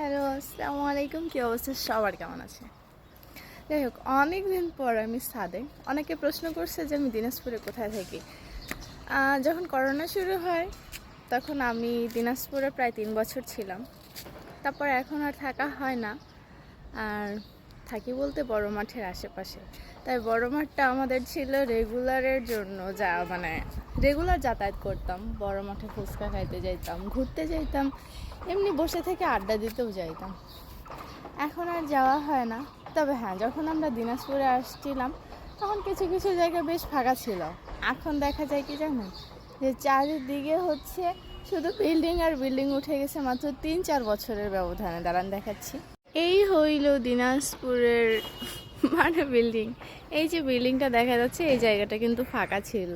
Hello, আসসালামু আলাইকুম। কী অবস্থা? সবার কেমন আছে? যাই হোক অনেক দিন পর আমি সাদে অনেকে প্রশ্ন করছে যে আমি দিনাজপুরে কোথায় থাকি। যখন করোনা শুরু হয়, তখন আমি দিনাজপুরে প্রায় তিন বছর ছিলাম। তারপর এখন আর থাকা হয় না। আর থাকি বলতে বড় মাঠের আশেপাশে। তাই বড় মাঠটা আমাদের ছিল রেগুলারের জন্য যা মানে রেগুলার যাতায়াত করতাম। বড় মাঠে ফুচকা খাইতে যাইতাম, ঘুরতে যাইতাম, এমনি বসে থেকে আড্ডা দিতেও যাইতাম। এখন আর যাওয়া হয় না। তবে হ্যাঁ যখন আমরা দিনাজপুরে আসছিলাম, তখন কিছু কিছু জায়গা বেশ ফাঁকা ছিল। এখন দেখা যায় কি জানেন? যে চারিদিকে হচ্ছে শুধু বিল্ডিং আর বিল্ডিং উঠে গেছে মাত্র তিন চার বছরের ব্যবধানে। দাঁড়ান দেখাচ্ছি। এই হইল দিনাজপুরের মানে বিল্ডিং এই যে বিল্ডিংটা দেখা যাচ্ছে, এই জায়গাটা কিন্তু ফাঁকা ছিল।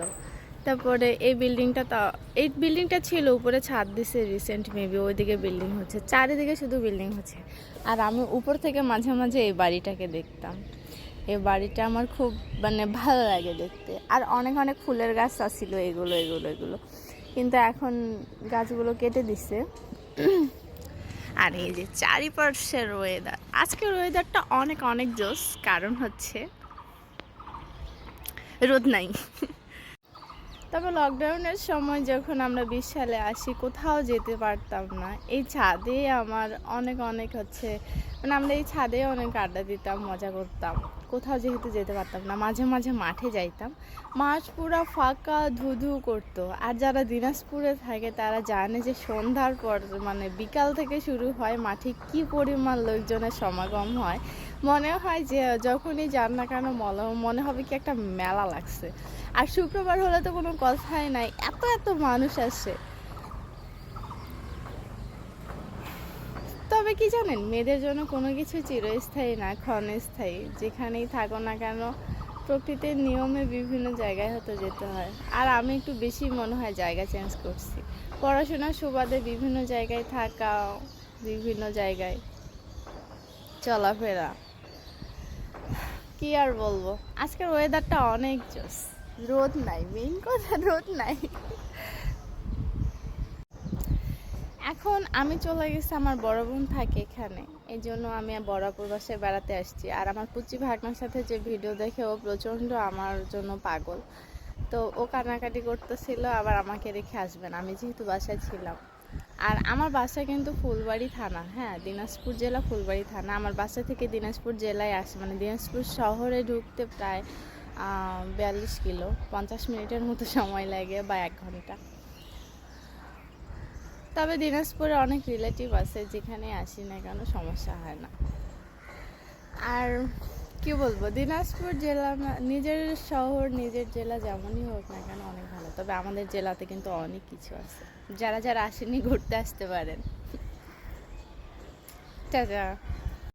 তারপরে এই বিল্ডিংটা তা, এই বিল্ডিংটা ছিল উপরে ছাদ দিছে রিসেন্ট মেবি ওইদিকে বিল্ডিং হচ্ছে। চারিদিকে শুধু বিল্ডিং হচ্ছে। আর আমি উপর থেকে মাঝে মাঝে এই বাড়িটাকে দেখতাম। এই বাড়িটা আমার খুব মানে ভালো লাগে দেখতে। আর অনেক অনেক ফুলের গাছ আসছিল এগুলো এগুলো এগুলো। কিন্তু এখন গাছগুলো কেটে দিছে। আর এই যে চারিপাশের ওয়েদার আজকের ওয়েদারটা অনেক অনেক জোস কারণ হচ্ছে রোদ নাই। তবে লকডাউনের সময় যখন আমরা বিশ সালে আসি, কোথাও যেতে পারতাম না। এই ছাদে আমার অনেক অনেক হচ্ছে মানে আমরা এই ছাদে অনেক আড্ডা দিতাম, মজা করতাম। কোথাও যেহেতু যেতে পারতাম না, মাঝে মাঝে মাঠে যাইতাম। মাঠ পুরো ফাঁকা, ধুধু করতো। আর যারা দিনাজপুরে থাকে, তারা জানে যে সন্ধ্যার পর মানে বিকাল থেকে শুরু হয়, মাঠে কি পরিমাণ লোকজনের সমাগম হয়। মনে হয় যে, যখনই যান না কেন মনে হবে কি একটা মেলা লাগছে। আর শুক্রবার হলে তো কোনো কথাই নাই। এত এত মানুষ আসে তবে কি জানেন, মেয়েদের জন্য কোনো কিছু চিরস্থায়ী না, ক্ষণস্থায়ী। যেখানেই থাকো না কেন, প্রকৃতির নিয়মে বিভিন্ন জায়গায় হয়তো যেতে হয়। আর আমি একটু বেশি মনে হয় জায়গা চেঞ্জ করছি। পড়াশোনার সুবাদে বিভিন্ন জায়গায় থাকা, বিভিন্ন জায়গায় চলাফেরা। কি আর বলব? আজকের ওয়েদারটা অনেক জোস রোদ নাই মেইন কথা রোদ নাই। এখন আমি চলে গেছি আমার বড় বোন থাকে এখানে এই জন্য আমি বড়াপুর বাসায় বেড়াতে আসছি। আর আমার পুচি ভাগনার সাথে যে ভিডিও দেখে ও প্রচণ্ড আমার জন্য পাগল। তো ও কান্নাকাটি করতেছিল, আবার আমাকে রেখে আসবেন আমি যেহেতু বাসায় ছিলাম। আর আমার বাসা কিন্তু ফুলবাড়ি থানা হ্যাঁ দিনাজপুর জেলা ফুলবাড়ি থানা। আমার বাসা থেকে দিনাজপুর জেলায় আসে মানে দিনাজপুর শহরে ঢুকতে প্রায় বিয়াল্লিশ কিলো। পঞ্চাশ মিনিটের মতো সময় লাগে বা এক ঘণ্টা। তবে দিনাজপুরে অনেক রিলেটিভ আছে যেখানে আসি না কেন সমস্যা হয় না। আর কি বলব, দিনাজপুর জেলা নিজের শহর, নিজের জেলা যেমনই হোক না কেন অনেক ভালো। তবে আমাদের জেলাতে কিন্তু অনেক কিছু আছে। যারা যারা আসেনি ঘুরতে আসতে পারেন। টাটা